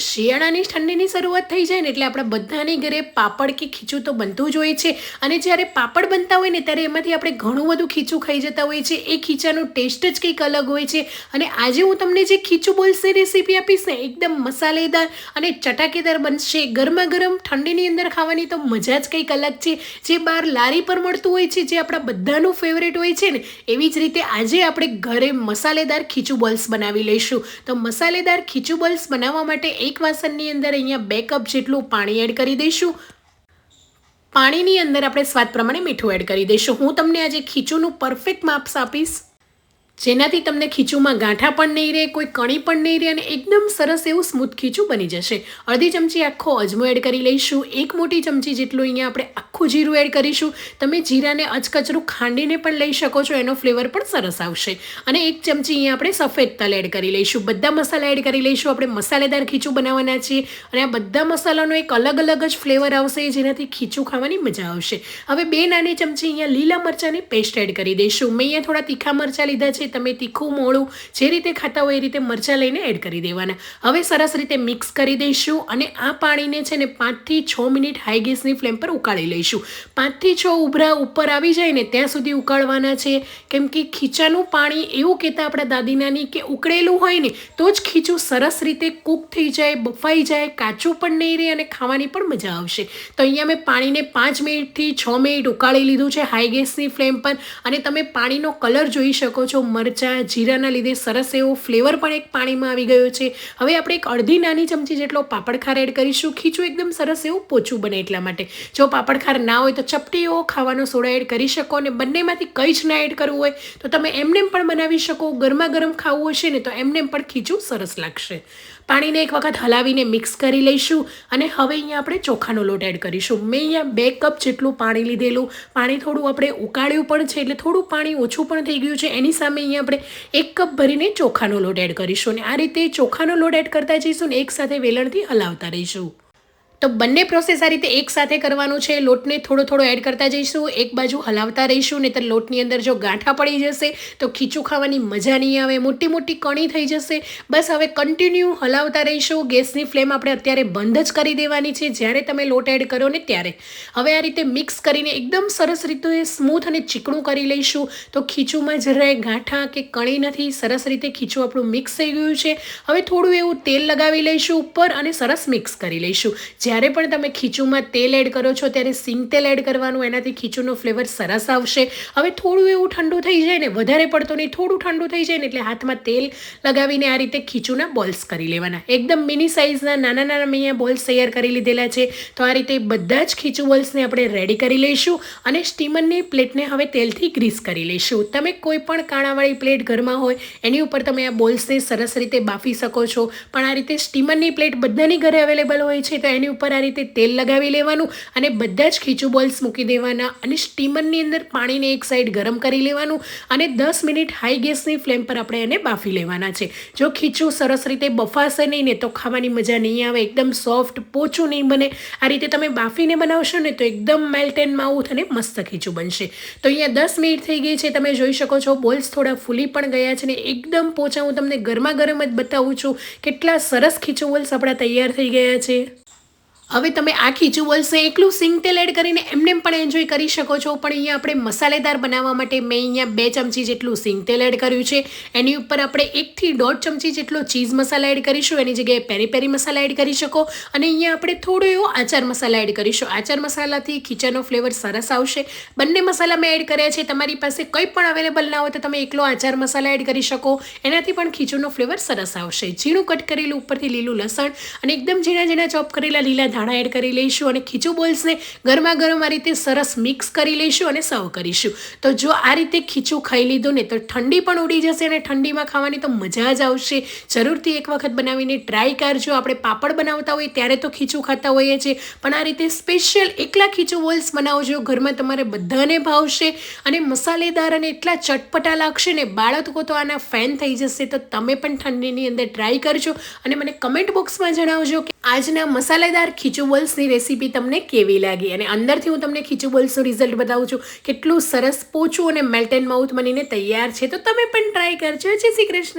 શિયાળાની ઠંડીની શરૂઆત થઈ જાય ને એટલે આપણા બધાની ઘરે પાપડ કે ખીચું તો બનતું જ હોય છે. અને જ્યારે પાપડ બનતા હોય ને ત્યારે એમાંથી આપણે ઘણું બધું ખીચું ખાઈ જતા હોય છે. એ ખીચાનો ટેસ્ટ જ કંઈક અલગ હોય છે. અને આજે હું તમને જે ખીચું બોલશે રેસીપી આપીશ ને, એકદમ મસાલેદાર અને ચટાકેદાર બનશે. ગરમા ગરમ ઠંડીની અંદર ખાવાની તો મજા જ કંઈક અલગ છે. જે બહાર લારી પર મળતું હોય છે, જે આપણા બધાનું ફેવરેટ હોય છે ને, એવી જ રીતે આજે આપણે ઘરે મસાલેદાર ખીચું બોલ્સ બનાવી લઈશું. તો મસાલેદાર ખીચું બોલ્સ બનાવવા માટે એક વાસણની અંદર અહીંયા બે કપ જેટલું પાણી એડ કરી દઈશું. પાણીની અંદર આપણે સ્વાદ પ્રમાણે મીઠું એડ કરી દઈશું. હું તમને આજે ખીચુંનું પરફેક્ટ માપ્સ આપીશ. જેનાથી તમને ખીચુંમાં ગાંઠા પણ નહીં રહે, કોઈ કણી પણ નહીં રહે અને એકદમ સરસ એવું સ્મૂથ ખીચું બની જશે. અડધી ચમચી આખો અજમો એડ કરી લઈશું. એક મોટી ચમચી જેટલું અહીંયા આપણે આખું જીરું એડ કરીશું. તમે જીરાને અચકચરું ખાંડીને પણ લઈ શકો છો, એનો ફ્લેવર પણ સરસ આવશે. અને એક ચમચી અહીંયા આપણે સફેદ તલ એડ કરી લઈશું. બધા મસાલા એડ કરી લઈશું. આપણે મસાલેદાર ખીચું બનાવવાના છીએ અને આ બધા મસાલાનો એક અલગ અલગ જ ફ્લેવર આવશે, જેનાથી ખીચું ખાવાની મજા આવશે. હવે બે નાની ચમચી અહીંયા લીલા મરચાંની પેસ્ટ એડ કરી દઈશું. મેં અહીંયા થોડા તીખા મરચાં લીધા છે તમે તીખું, મોળું જે રીતે ખાતા હોય એ રીતે મરચાં લઈને એડ કરી દેવાના. હવે સરસ રીતે મિક્સ કરી દઈશું અને આ પાણીને છે ને પાંચથી છ મિનિટ હાઈ ગેસની ફ્લેમ પર ઉકાળી લઈશું. પાંચથી છ ઉભરા ઉપર આવી જાય ને ત્યાં સુધી ઉકાળવાના છે. કેમ કે ખીચાનું પાણી એવું કહેતા આપણા દાદીનાની કે ઉકળેલું હોય ને તો જ ખીચું સરસ રીતે કૂક થઈ જાય, બફાઈ જાય, કાચું પણ નહીં રહે અને ખાવાની પણ મજા આવશે. તો અહીંયા મેં પાણીને પાંચ મિનિટથી છ મિનિટ ઉકાળી લીધું છે હાઈ ગેસની ફ્લેમ પર. અને તમે પાણીનો કલર જોઈ શકો છો મરચાં, જીરાના લીધે સરસ એવો ફ્લેવર પણ એક પાણીમાં આવી ગયો છે. હવે આપણે એક અડધી નાની ચમચી જેટલો પાપડખાર એડ કરીશું. ખીચું એકદમ સરસ એવું પોચું બને એટલા માટે. જો પાપડખાર ના હોય તો ચપટી એવો ખાવાનો સોડા એડ કરી શકો અને બંનેમાંથી કંઈ જ ના એડ કરવું હોય તો તમે એમનેમ પણ બનાવી શકો. ગરમા ગરમ ખાવું હશે ને તો એમનેમ પણ ખીચું સરસ લાગશે. પાણીને એક વખત હલાવીને મિક્સ કરી લઈશું અને હવે અહીંયા આપણે ચોખાનો લોટ એડ કરીશું. મેં અહીંયા બે કપ જેટલું પાણી લીધેલું. પાણી થોડું આપણે ઉકાળ્યું પણ છે એટલે થોડું પાણી ઓછું પણ થઈ ગયું છે. એની સામે અહીંયા આપણે એક કપ ભરીને ચોખાનો લોટ એડ કરીશું અને આ રીતે ચોખાનો લોટ એડ કરતા જઈશું ને એકસાથે વેલણથી હલાવતા રહીશું. તો બંને પ્રોસેસ આ રીતે એક સાથે કરવાનું છે. લોટને થોડો થોડો એડ કરતા જઈશું. એક બાજુ હલાવતા રહીશું નહીં તો લોટની અંદર જો ગાંઠા પડી જશે, તો ખીચું ખાવાની મજા નહીં આવે. મોટી મોટી કણી થઈ જશે. બસ હવે કન્ટિન્યુ હલાવતા રહીશું. ગેસની ફ્લેમ આપણે અત્યારે બંધ જ કરી દેવાની છે. જ્યારે તમે લોટ એડ કરો ને ત્યારે. હવે આ રીતે મિક્સ કરીને એકદમ સરસ રીતે સ્મૂથ અને ચીકણું કરી લઈશું. તો ખીચુંમાં જરાય ગાંઠા કે કણી નથી. સરસ રીતે ખીચું આપણું મિક્સ થઈ ગયું છે. હવે થોડું એવું તેલ લગાવી લઈશું ઉપર અને સરસ મિક્સ કરી લઈશું. જ્યારે પણ તમે ખીચુમાં તેલ એડ કરો છો, ત્યારે સિંગ તેલ એડ કરવાનું, એનાથી ખીચુનો ફ્લેવર સરસ આવશે. હવે થોડું એવું ઠંડુ થઈ જાય ને, વધારે પડતો નહીં, થોડું ઠંડુ થઈ જાય ને, એટલે હાથમાં તેલ લગાવીને આ રીતે ખીચુના બોલ્સ કરી લેવાના. એકદમ મિની સાઇઝના નાના નાના મેં બોલ્સ તૈયાર કરી લીધેલા છે. તો આ રીતે બધા જ ખીચું બોલ્સને આપણે રેડી કરી લઈશું અને સ્ટીમરની પ્લેટને હવે તેલથી ગ્રીસ કરી લઈશું. તમે કોઈ પણ કાણાવાળી પ્લેટ ઘરમાં હોય, એની ઉપર તમે આ બોલ્સને સરસ રીતે બાફી શકો છો. પણ આ રીતે સ્ટીમરની પ્લેટ બધાની ઘરે અવેલેબલ હોય છે, તો એની ઉપર આ રીતે તેલ લગાવી લેવાનું અને બધા જ ખીચું બોલ્સ મૂકી દેવાના અને સ્ટીમરની અંદર પાણીને એક સાઈડ ગરમ કરી લેવાનું અને દસ મિનિટ હાઈ ગેસની ફ્લેમ પર આપણે એને બાફી લેવાના છે. જો ખીચું સરસ રીતે બફાશે નહીં ને તો ખાવાની મજા નહીં આવે, એકદમ સોફ્ટ પોચું નહીં બને. આ રીતે તમે બાફીને બનાવશો ને તો એકદમ મેલ્ટ એન્ડ માઉથ અને મસ્ત ખીચું બનશે. તો અહીંયા દસ મિનિટ થઈ ગઈ છે, તમે જોઈ શકો છો બોલ્સ થોડા ફૂલી પણ ગયા છે ને એકદમ પોચા. હું તમને ગરમા ગરમ જ બતાવું છું કેટલા સરસ ખીચું બોલ્સ આપણા તૈયાર થઈ ગયા છે. હવે તમે આ ખીચું બોલ્સને એકલું સિંગ તેલ એડ કરીને એમને પણ એન્જોય કરી શકો છો. પણ અહીંયા આપણે મસાલેદાર બનાવવા માટે મેં અહીંયા બે ચમચી જેટલું સિંગ તેલ એડ કર્યું છે. એની ઉપર આપણે એકથી દોઢ ચમચી જેટલો ચીઝ મસાલા એડ કરીશું. એની જગ્યાએ પેરી પેરી મસાલા એડ કરી શકો. અને અહીંયા આપણે થોડો એવો આચાર મસાલા એડ કરીશું. આચાર મસાલાથી ખીચાનો ફ્લેવર સરસ આવશે. બંને મસાલા મેં એડ કર્યા છે. તમારી પાસે કંઈ પણ અવેલેબલ ના હોય તો તમે એકલો આચાર મસાલા એડ કરી શકો. એનાથી પણ ખીચુનો ફ્લેવર સરસ આવશે. ઝીણું કટ કરેલું ઉપરથી લીલું લસણ અને એકદમ ઝીણા ઝીણા ચોપ કરેલા લીલા ધાણા એડ કરી લઈશું અને ખીચું બોલ્સને ગરમા ગરમ આ રીતે સરસ મિક્સ કરી લઈશું અને સર્વ કરીશું. તો જો આ રીતે ખીચું ખાઈ લીધું ને તો ઠંડી પણ ઉડી જશે અને ઠંડીમાં ખાવાની તો મજા જ આવશે. જરૂરથી એક વખત બનાવીને ટ્રાય કરજો. આપણે પાપડ બનાવતા હોઈએ ત્યારે તો ખીચું ખાતા હોઈએ છીએ. પણ આ રીતે સ્પેશિયલ એકલા ખીચું બોલ્સ બનાવજો. ઘરમાં તમારે બધાને ભાવશે અને મસાલેદાર અને એટલા ચટપટા લાગશે ને બાળકો તો આના ફેન થઈ જશે તો તમે પણ ઠંડીની અંદર ટ્રાય કરજો. અને મને કમેન્ટ બોક્સમાં જણાવજો કે આજના મસાલેદાર ખીચું બોલ્સની રેસીપી તમને કેવી લાગી? અને અંદરથી હું તમને ખીચું બોલ્સનું રિઝલ્ટ બતાવું છું. કેટલું સરસ પોચું અને મેલ્ટ એન્ડ માઉથ બનીને તૈયાર છે. તો તમે પણ ટ્રાય કરજો. જય શ્રી કૃષ્ણ.